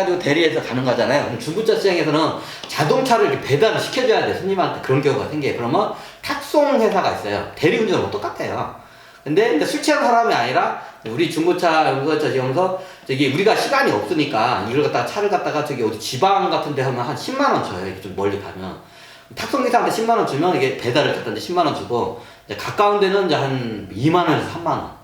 가지고 대리해서 가는 거잖아요. 중고차 시장에서는 자동차를 배달을 시켜줘야 돼. 손님한테 그런 경우가 생겨요. 그러면 탁송 회사가 있어요. 대리운전하고 똑같아요. 근데 술 취한 사람이 아니라 우리 중고차 연구차 지원서 저기 우리가 시간이 없으니까 이걸 갖다가 차를 갖다가 저기 어디 지방 같은 데 하면 한 10만 원 줘요. 좀 멀리 가면. 탁송 기사한테 10만 원 주면 이게 배달을 갖다 이제 10만 원 주고 가까운 데는 이제 한 2만 원에서 3만 원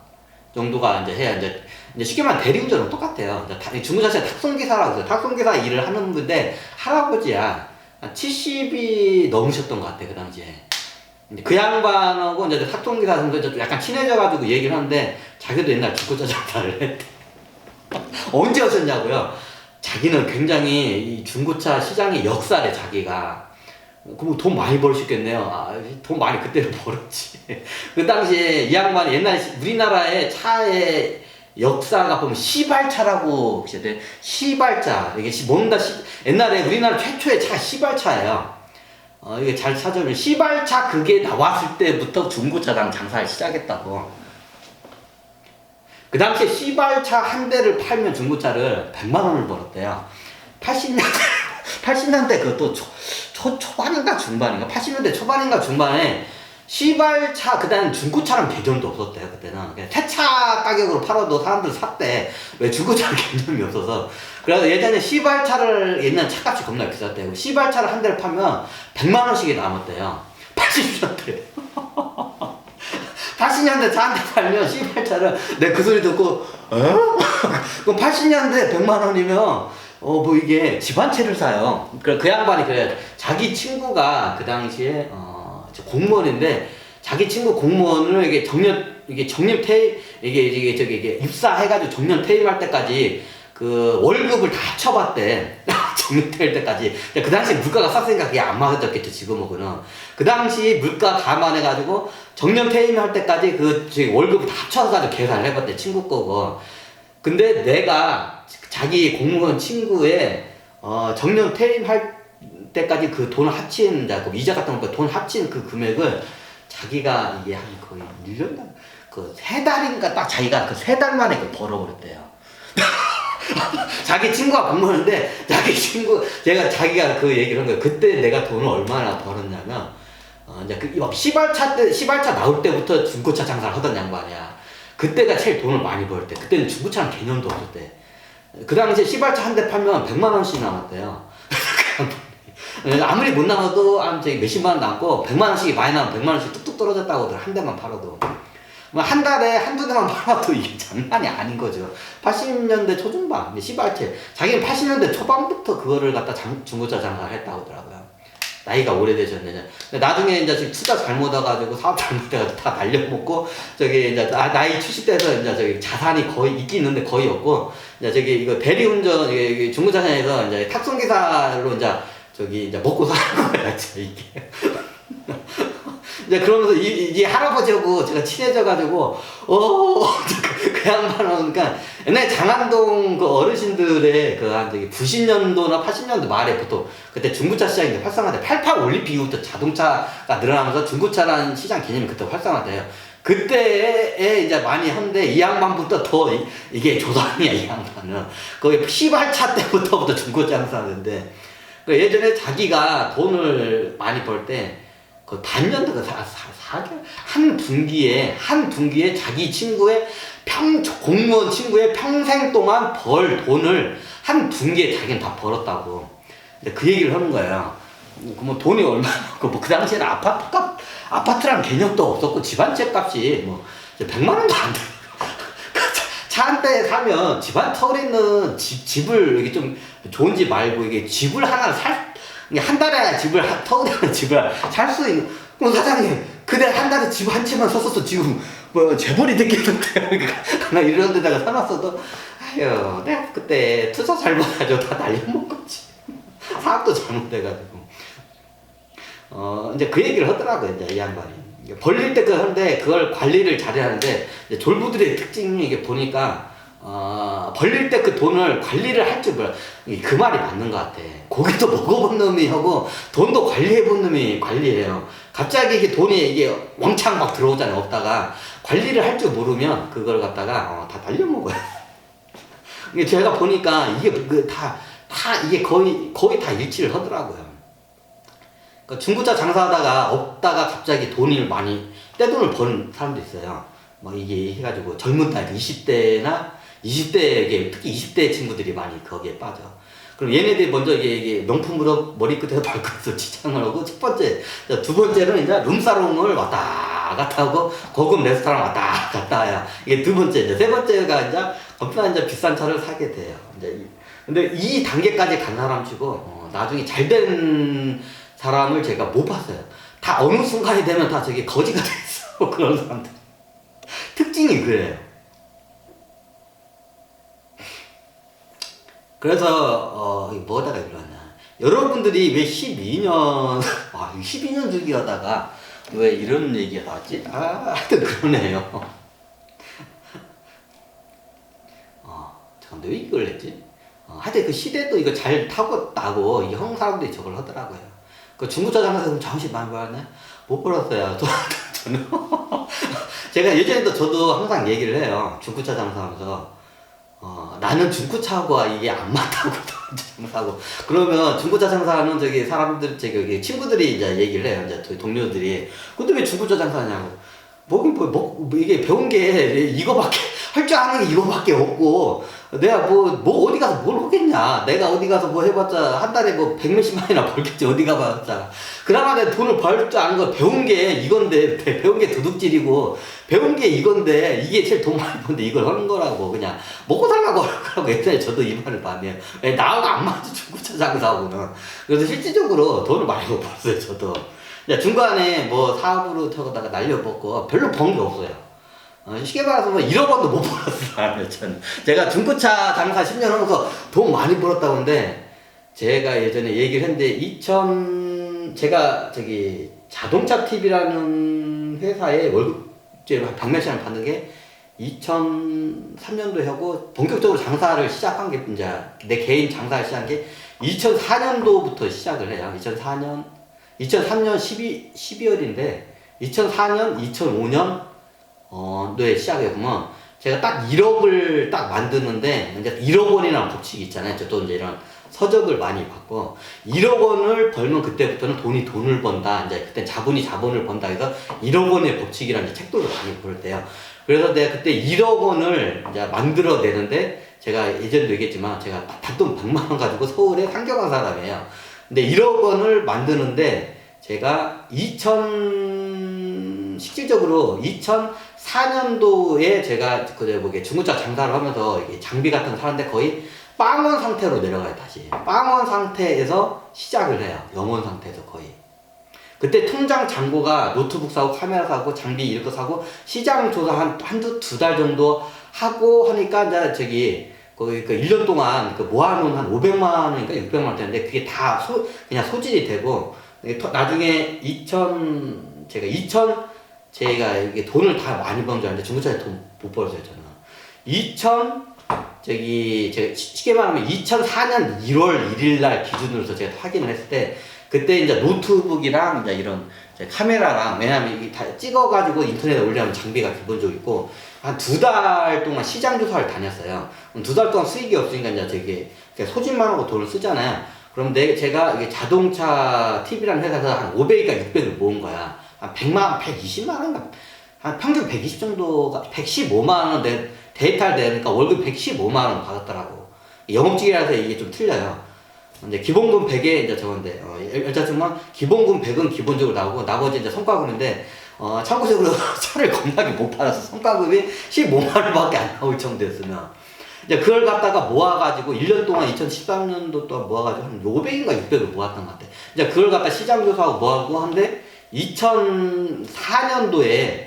정도가 이제 해야 이제 이제 쉽게 말하면 대리운전은 똑같아요. 중고차시장 탁송기사라고 해요. 탁송기사 일을 하는 분인데 할아버지야 한 70이 넘으셨던 것 같아 그 당시에. 그 양반하고 이제 탁송기사 선수 좀 약간 친해져가지고 얘기를 하는데 자기도 옛날 중고차 장사를 했대. 언제 하셨냐고요? 자기는 굉장히 이 중고차 시장의 역사래 자기가. 그럼 돈 많이 벌 수 있겠네요. 아, 돈 많이 그때는 벌었지. 그 당시에 이 양반이 옛날에 시- 우리나라의 차의 역사가 보면 시발차라고 돼? 시발차. 이게 시- 뭔가 시, 옛날에 우리나라 최초의 차 시발차예요. 어, 이게 잘 찾아보면 시발차 그게 나왔을 때부터 중고차장 장사를 시작했다고. 그 당시에 시발차 한 대를 팔면 중고차를 100만 원을 벌었대요. 80년대 80년대 그것도 초, 초 초반인가 중반인가? 80년대 초반인가 중반에 시발차 그다음 중고차란 개념도 없었대요 그때는. 새차 가격으로 팔아도 사람들 샀대. 왜 중고차 개념이 없어서. 그래서 예전에 시발차를 옛날 차값이 겁나 비쌌대요. 시발차를 한 대를 팔면 100만 원씩이 남았대요. 80년대. 80년대 차한대 팔면 시발차를 내 그 소리 듣고 어? 그럼 80년대 100만 원이면 어 뭐 이게 집한 채를 사요. 그, 그 양반이 그래 자기 친구가 그 당시에 어 저 공무원인데 자기 친구 공무원을 이게 정년 이게 정년 퇴임 이게 이게 저기 이게 입사해가지고 정년 퇴임할 때까지 그 월급을 다 합쳐봤대. 정년 퇴임 때까지. 근데 그 당시 물가가 쌌으니까 그게 안 맞았겠죠 지금하고는. 그 당시 물가 감안해가지고 정년 퇴임할 때까지 그 월급을 다 합쳐가지고 계산을 해봤대 친구 거고. 근데 내가 자기 공무원 친구의 어, 정년 퇴임할 때까지 그 돈을 합친 자, 그 이자 같은 거 돈 합친 그 금액을 자기가 이게 한 거의 1년 그세 달인가 딱 자기가 그 세 달 만에 그 벌어버렸대요. 자기 친구가 공무원인데 자기 친구 제가 자기가 그 얘기를 한 거예요. 그때 내가 돈을 얼마나 벌었냐면 어 이제 그막 시발차 때 시발차 나올 때부터 중고차 장사를 하던 양반이야. 그때가 제일 돈을 많이 벌 때. 그때는 중고차는 개념도 없었대. 그 당시에 시발차 한 대 팔면 100만 원씩 남았대요. 아무리 못 남아도 한 저기 몇십만 원 남고 100만 원씩이 많이 나면 100만 원씩 뚝뚝 떨어졌다고 하더라. 한 대만 팔아도. 뭐한 달에 한두 대만 팔아도 이게 장난이 아닌 거죠. 80년대 초중반, 시발차. 자기는 80년대 초반부터 그거를 갖다 장, 중고차 장사를 했다고 하더라고요. 나이가 오래되셨네. 근데 나중에 이제 지금 투자 잘못해가지고 사업 잘못해가지고 다 날려먹고 저기 이제 나, 나이 70대에서 이제 저기 자산이 거의 있긴 있는데 거의 없고 이제 저기 이거 대리운전 이게, 중고차장에서 이제 탑승기사로 이제 저기 이제 먹고 사는 거야, 진짜 이게. 이제 그러면서 이, 이 할아버지하고 제가 친해져가지고, 어, 그, 그 양반은, 그러니까 옛날 장안동 그 어르신들의 그 한 저기 90년도나 80년도 말에 보통 그때 중고차 시장이 이제 활성화돼. 88 올림픽 이후부터 자동차가 늘어나면서 중고차라는 시장 개념이 그때 활성화돼요. 그때에 이제 많이 하는데 이 양반부터 더 이, 이게 조상이야, 이 양반은. 거기 시발차 때부터부터 중고차 장사하는데. 그 예전에 자기가 돈을 많이 벌 때, 그 반년도 그 사, 사, 사개월 한 분기에 한 분기에 자기 친구의 평 공무원 친구의 평생 동안 벌 돈을 한 분기에 자기는 다 벌었다고. 그 얘기를 하는 거예요. 그뭐 돈이 얼마고 뭐 그 당시에는 아파트 값 아파트란 개념도 없었고 집한채 값이 뭐 100만 원도 안 돼. 차한대 사면 집안 서울에 있는 집, 집을 이게 좀 좋은 집 말고 이게 집을 하나 살, 한 달에 집을, 하- 서울에 있는 집을 살 수 있는, 그럼 사장님, 그대 한 달에 집 한 채만 샀어서 지금 뭐 재벌이 됐겠는데요. 그러니까 나 이런 데다가 사놨어도, 아유, 내가 그때 투자 잘못해가지고 다 날려먹었지. 사업도 잘못해가지고. 어, 이제 그 얘기를 하더라고요, 이제 이 양반이. 벌릴 때그 하는데 그걸 관리를 잘해야 하는데 이제 졸부들의 특징이 이게 보니까 어, 벌릴 때 그 돈을 관리를 할 줄 몰라. 그 말이 맞는 것 같아. 고기도 먹어본 놈이 하고 돈도 관리해본 놈이 관리해요. 갑자기 이게 돈이 이게 왕창 막 들어오잖아요. 없다가 관리를 할 줄 모르면 그걸 갖다가 어, 다 날려먹어요. 이게 제가 보니까 이게 그 다 다 이게 거의 거의 다 일치를 하더라고요. 그러니까 중고차 장사하다가 없다가 갑자기 돈을 많이 떼돈을 버는 사람도 있어요. 뭐 이게 해가지고 젊은 나이 20대나 20대에게 특히 20대 친구들이 많이 거기에 빠져. 그럼 얘네들이 먼저 이게, 명품으로 머리끝에서 발끝에서 지장을 하고 첫 번째, 자, 두 번째는 이제 룸사롱을 왔다 갔다 하고 고급 레스토랑 왔다 갔다 해야 이게 두 번째 이제 세 번째가 이제 엄청난 이제 비싼 차를 사게 돼요. 이제 이- 근데 이 단계까지 간 사람 치고 어, 나중에 잘 된 사람을 제가 못 봤어요. 다 어느 순간이 되면 다 저게 거지가 됐어 그런 사람들. 특징이 그래요. 그래서 어 뭐다가 이러냐. 여러분들이 왜 12년 아 12년 주기하다가 왜 이런 얘기가 나왔지? 아 하여튼 그러네요. 어 잠깐 왜 이걸 했지? 어, 하여튼 그 시대도 이거 잘 타고다고 이 한국 사람들이 저걸 하더라고요. 그 중고차 장사에서 잠시 많이 벌었네 못 벌었어요. 저, 저는. 제가 예전에도 저도 항상 얘기를 해요. 중고차 장사하면서 어, 나는 중고차와 이게 안 맞다고 장사하고. 그러면 중고차 장사하는 저기 사람들 저기 친구들이 이제 얘기를 해요. 이제 동료들이 근데 왜 중고차 장사하냐고 뭐긴 뭐, 뭐, 뭐 이게 배운 게 이거밖에 할 줄 아는 게 이거밖에 없고 내가 뭐 뭐 어디 가서 뭘 하겠냐. 내가 어디 가서 뭐 해봤자 한 달에 뭐 백몇십만이나 벌겠지. 어디 가봤자. 그나마 내 돈을 벌 줄 아는 거 배운 게 이건데 배- 배운 게 도둑질이고 배운 게 이건데 이게 제일 돈 많이 버는데 이걸 하는 거라고 그냥 먹고 살라고 하라고 옛날에 저도 이 말을 왜 나하고 안 맞지 중고차 장사하고는. 그래서 실질적으로 돈을 많이 못 벌었어요 저도. 야, 중간에 뭐 사업으로 타고다가 날려먹고 별로 번 게 없어요 어, 쉽게 말해서 뭐 1억 원도 못 벌었어요 제가 중고차 장사 10년 하면서 돈 많이 벌었다고 하는데 제가 예전에 얘기를 했는데 2000 제가 저기 자동차 TV라는 회사에 한 백몇십 원 받는 게 2003년도에 하고 본격적으로 장사를 시작한 게 이제 내 개인 장사를 시작한 게 2004년도부터 시작을 해요. 2004년 2003년 12 12월인데 2004년 2005년 어에 시작해 보면 제가 딱 1억을 딱 만드는데 이제 1억 원이라는 법칙이 있잖아요. 저도 이제 이런 서적을 많이 받고 1억 원을 벌면 그때부터는 돈이 돈을 번다. 이제 그때 자본이 자본을 번다 해서 1억 원의 법칙이라는 책들도 많이 볼 때요. 그래서 내가 그때 1억 원을 이제 만들어 내는데 제가 예전에도 얘기했지만 제가 단돈 100만 원 가지고 서울에 상경한 사람이에요. 근데 1억 원을 만드는데 제가 2000 실질적으로 2004년도에 제가 그제 뭐게 중고차 장사를 하면서 장비 같은 거 사는데 거의 빵원 상태로 내려가요 다시. 빵원 상태에서 시작을 해요 영원 상태에서 거의. 그때 통장 잔고가 노트북 사고 카메라 사고 장비 거 사고 시장 조사 한 한두 두 달 정도 하고 하니까 이제 저기 거기 그 1년 동안 그 모아놓은 한 500만 원인가 600만 원대인데 그게 다 소, 그냥 소질이 되고 나중에 2000 제가 2000 제가 이게 돈을 다 많이 번 줄 알았는데 중고차에 돈 못 벌었어요 저는 2000 저기 제가 시- 쉽게 말하면 2004년 1월 1일 날 기준으로서 제가 확인을 했을 때 그때 이제 노트북이랑 이제 이런 이제 카메라랑 왜냐면 이게 다 찍어가지고 인터넷에 올려면 장비가 기본적으로 있고 한 두 달 동안 시장 조사를 다녔어요. 두 달 동안 수익이 없으니까 이제 그냥 소진만 하고 돈을 쓰잖아요. 그럼 내 제가 이게 자동차 TV라는 회사에서 한 500이니까 600을 모은 거야. 한 100만, 120만 원인가? 한 평균 120 정도가 115만 원 내, 데이터를 내니까 월급 115만 원 받았더라고. 영업직이라서 이게 좀 틀려요. 이제 기본금 100에 이제 저건데 어, 여자친구는 기본금 100은 기본적으로 나오고 나머지 이제 성과금인데 어, 참고적으로 차를 겁나게 못 팔아서 성과금이 15만 원밖에 안 나올 정도였으면 이제 그걸 갖다가 모아가지고 1년 동안 2013년도 동안 모아가지고 한 500인가 600을 모았던 것 같아. 이제 그걸 갖다 시장조사하고 모아고 한데 2004년도에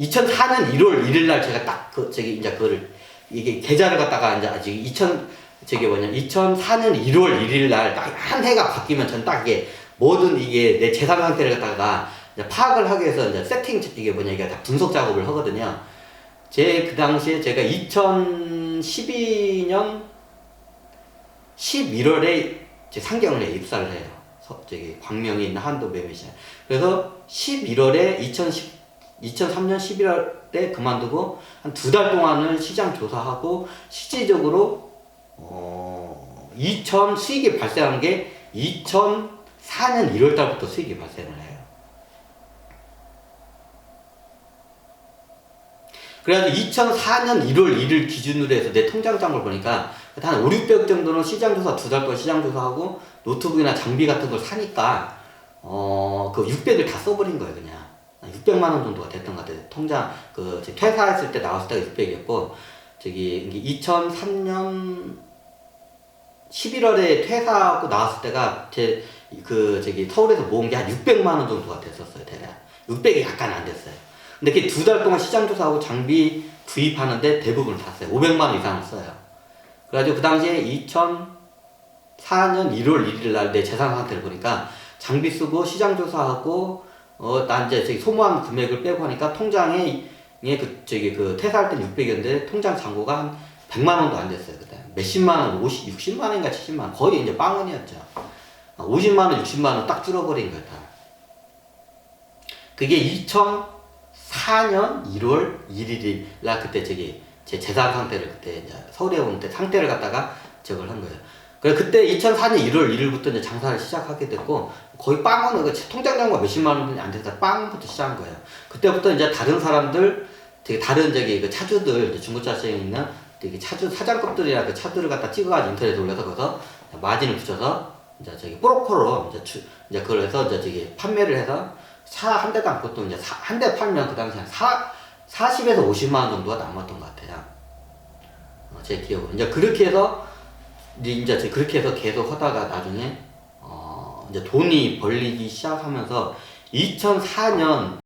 2004년 1월 1일 날 제가 딱 그 저기 이제 그거를 이게 계좌를 갖다가 이제 아직 2000 저게 뭐냐 2004년 1월 1일 날딱한 해가 바뀌면 전 딱 이게 모든 이게 내 재산 상태를 갖다가 파악을 하기 위해서 이제 세팅 이게 뭐냐 이게 다 분석 작업을 하거든요. 제 그 당시에 제가 2012년 11월에 제 상경을 입사를 해요. 서, 저기 광명에 있는 한도 매매시장. 그래서 11월에 2010 2003년 11월 때 그만두고 한 두 달 동안을 시장 조사하고 실질적으로 어 어, 2000 수익이 발생한 게 2004년 1월 달부터 수익이 발생을 해요. 그래가지고 2004년 1월 1일 기준으로 해서 내 통장장을 보니까 한 5, 600억 정도는 시장조사 두달거 시장조사하고 노트북이나 장비 같은 걸 사니까 어 그 600을 다 써버린 거예요 그냥. 600만 원 정도가 됐던 것 같아요. 통장 그 퇴사했을 때 나왔을 때가 600이었고 저기 2003년 11월에 퇴사하고 나왔을 때가 제 그 저기 서울에서 모은 게 한 600만 원 정도가 됐었어요 대략. 600이 약간 안 됐어요. 근데 그 두 달 동안 시장 조사하고 장비 구입하는데 대부분 샀어요. 500만 원 이상을 써요 그래가지고 그 당시에 2004년 1월 1일 날 내 재산 상태를 보니까 장비 쓰고 시장 조사하고 어난 이제 저기 소모한 금액을 빼고 하니까 통장에 그 저기 그 퇴사할 땐 600이었는데 통장 잔고가 한 100만 원도 안 됐어요 그때. 몇십만 원, 50, 60만 원인가 70만 원. 거의 이제 빵원이었죠. 50만 원, 60만 원 딱 줄어버린 거야 다. 그게 2004년 1월 1일이 날 그때 저기 제 재산 상태를 그때 이제 서울에 온 때 상태를 갖다가 저걸 한 거예요. 그래 그때 2004년 1월 1일부터 이제 장사를 시작하게 됐고 거의 빵원 그 통장 잔고가 몇십만 원이 안 돼서 빵부터 시작한 거예요. 그때부터 이제 다른 사람들 되게 다른 저기 그 차주들 이제 중고차 시장에 있는 되게 차주 사장급들이나 그 차들을 갖다 찍어가지고 인터넷에 올려서 거기서 마진을 붙여서 이제 저기 브로커로 이제 주, 이제 그걸 해서 이제 저기 판매를 해서 차 한 대당 보통 이제 한 대 팔면 그 당시 한 사, 40에서 50만 원 정도가 남았던 것 같아요. 어, 제 기억으로. 이제 그렇게 해서 이제 그렇게 해서 계속 하다가 나중에 어 이제 돈이 벌리기 시작하면서 2004년